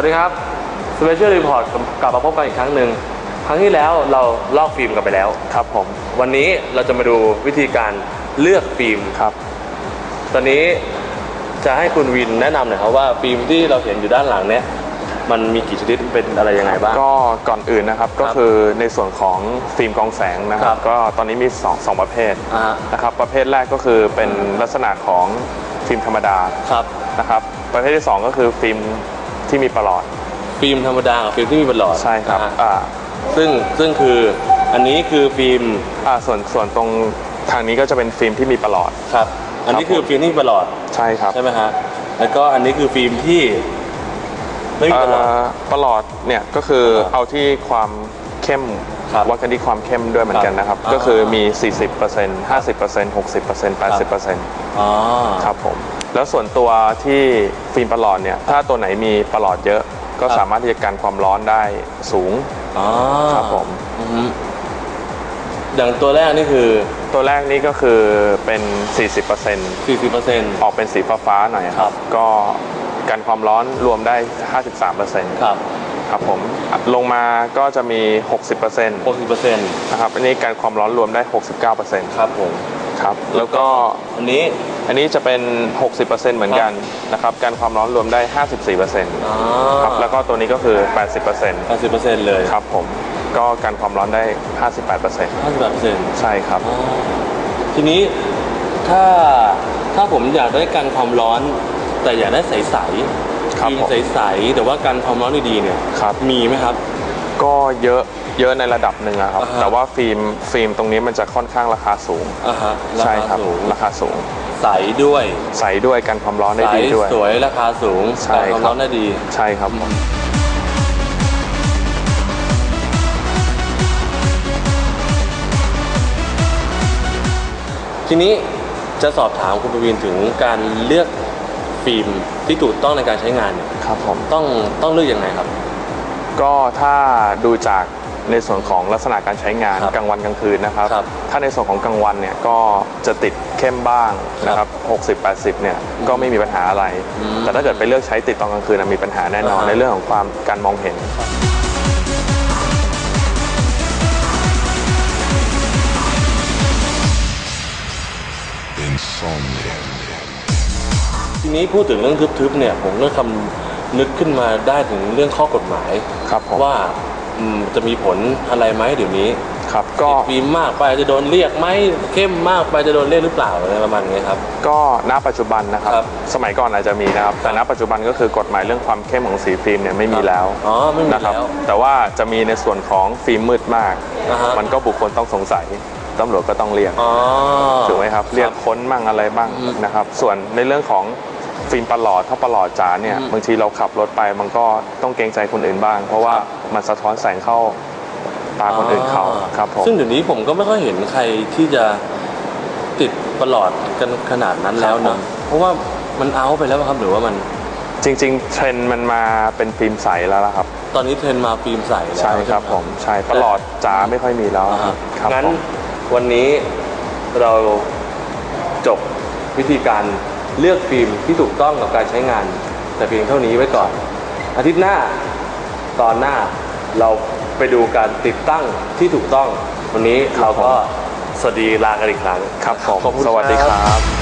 วัสดีครับ Special Report กลับมาพบกันอีกครั้งหนึ่ง ครั้งที่แล้วเราลอกฟิล์มกันไปแล้วครับผม วันนี้เราจะมาดูวิธีการเลือกฟิล์มครับ ตอนนี้จะให้คุณวินแนะนำหน่อยครับว่าฟิล์มที่เราเห็นอยู่ด้านหลังเนี้ยมันมีกี่ชนิดเป็นอะไรยังไงบ้าง ก็ก่อนอื่นนะครับก็คือในส่วนของฟิล์มกรองแสงนะคครัรับบก็ตอนนี้มี2งประเภทอ่าฮะนะครับ ประเภทแรกก็คือเป็นลักษณะของฟิล์มธรรมดาครับนะครับ ประเภทที่ 2 ก็คือฟิล์ม ที่มีประหลอด ฟิล์มธรรมดากับฟิล์มที่มีประหลอดใช่ครับนะฮะอ่าซึ่งซึ่งคืออันนี้คือฟิล์มอ่าส่วนส่วนตรงทางนี้ก็จะเป็นฟิล์มที่มีประหลอด ครับ อันนี้คือฟิล์มที่มีประหลอดใช่ครับ ใช่ไหมฮะแล้วก็อันนี้คือฟิล์มที่ไม่มีประหลอด เอ่อประหลอดเนี่ยก็คือครับเอาที่ความเข้มครับวัดกันที่ความเข้มด้วยเหมือนกันนะครับ ครับก็คือมี 40% 50% 60% 80%อ๋อ ครับผม แล้วส่วนตัวที่ฟิล์มประหลอดเนี่ยถ้าตัวไหนมีประหลอดเยอะ ก็ครับสามารถที่จะกันความร้อนได้สูงอ๋อครับผมอือฮึอย่างตัวแรกนี่คือ ตัวแรกนี่ก็คือเป็น 40% 40%ออกเป็นสีฟ้าๆหน่อยคครัรับ บ ก็กันความร้อนรวมได้ 53%ครับครับผมลงมาก็จะมี 60% 60%นะครับอันนี้การความร้อนรวมได้ 69%ครับผม ครับแล้วก็อันนี้ อันนี้จะเป็น 60%เหมือนกันนะครับการความร้อนรวมได้ 54%อ๋อครับแล้วก็ตัวนี้ก็คือ 80% 80%เลยครับผมก็กันความร้อนได้ 58% 58%ใช่ครับอ๋อทีนี้ถ้าถ้าผมอยากได้กันความร้อน แต่อยากได้ใสๆครับฟิล์มผมใสๆแต่ว่ากันความร้อนดีๆเนี่ยครับมีไหมครับ ก็เยอะเยอะในระดับหนึ่งอะครับอ่าฮะแต่ว่าฟิล์มฟิล์มตรงนี้มันจะค่อนข้างราคาสูงอ่าฮะราใช่คาครับสูงราคาสูง ใสด้วยใสด้วยกันความร้อนได้ใสดีด้วย สวยราคาสูงใช่กันความครับ ร้อนได้ดี ใช่ครับทีนี้จะสอบถามคุณประวินถึงการเลือกฟิล์มที่ถูกต้องในการใช้งานเนี่ยครับผม ต้องต้องเลือกยังไงครับ ก็ถ้าดูจาก ในส่วนของลักษณะการใช้งานครับกลางวันกลางคืนนะครับ ครับถ้าในส่วนของกลางวันเนี่ยก็จะติดเข้มบ้างนะครับ60-80เนี่ยก็ไม่มีปัญหาอะไร อืม แต่ถ้าเกิดไปเลือกใช้ติดตอนกลางคืนนะมีปัญหาแน่นอนอ่าฮะในเรื่องของความการมองเห็น Insomnia. ทีนี้พูดถึงเรื่องทึบๆเนี่ยผมก็คำนึกขึ้นมาได้ถึงเรื่องข้อกฎหมาย ครับผม ว่า อืมจะมีผลอะไรไหมเดี๋ยวนี้ครับก็ก็ฟิล์มมากไปจะโดนเรียกไหมเข้มมากไปจะโดนเรียกหรือเปล่าอะไรประมาณนี้ครับ ก็ณปัจจุบันนะครับครับ สมัยก่อนอาจจะมีนะครับ แต่ณปัจจุบันก็คือกฎหมายเรื่องความเข้มของสีฟิล์มเนี่ยไม่มีแล้วอ๋อไม่มีนะครับแล้วแต่ว่าจะมีในส่วนของฟิล์มมืดมากอ่าฮะมันก็บุคคลต้องสงสัยตำรวจก็ต้องเรียกอ๋อถูกไหมครับ เรียกค้นมั่งอะไรบ้างอืมนะครับ ส่วนในเรื่องของ ฟิล์มประหลอดถ้าประหลอดจ๋าเนี่ยอืมบางทีเราขับรถไปมันก็ต้องเกรงใจคนอื่นบ้าง เพราะว่าครับมันสะท้อนแสงเข้าตาคนอื่นเขาครับผมซึ่งเดี๋ยวนี้ผมก็ไม่ค่อยเห็นใครที่จะติดประหลอดกันขนาดนั้นแล้วครับผนะมเพราะว่ามันเอาไปแล้วครับหรือว่ามันจริง ๆ เทรนด์มันมาเป็นฟิล์มใสแล้วล่ะครับ ตอนนี้เทรนด์มาฟิล์มใสแล้วใช่ครับไหผมใช่ประหลอดจ๋าไม่ค่อยมีแล้วอ่าฮะครับงั้นผมวันนี้เราจบวิธีการ เลือกฟิล์มที่ถูกต้องกับการใช้งาน แต่เพียงเท่านี้ไว้ก่อน อาทิตย์หน้าตอนหน้าเราไปดูการติดตั้งที่ถูกต้อง วันนี้เราก็สวัสดีลากันอีกครั้งครับผมขอบคุณสวัสดีครับครับ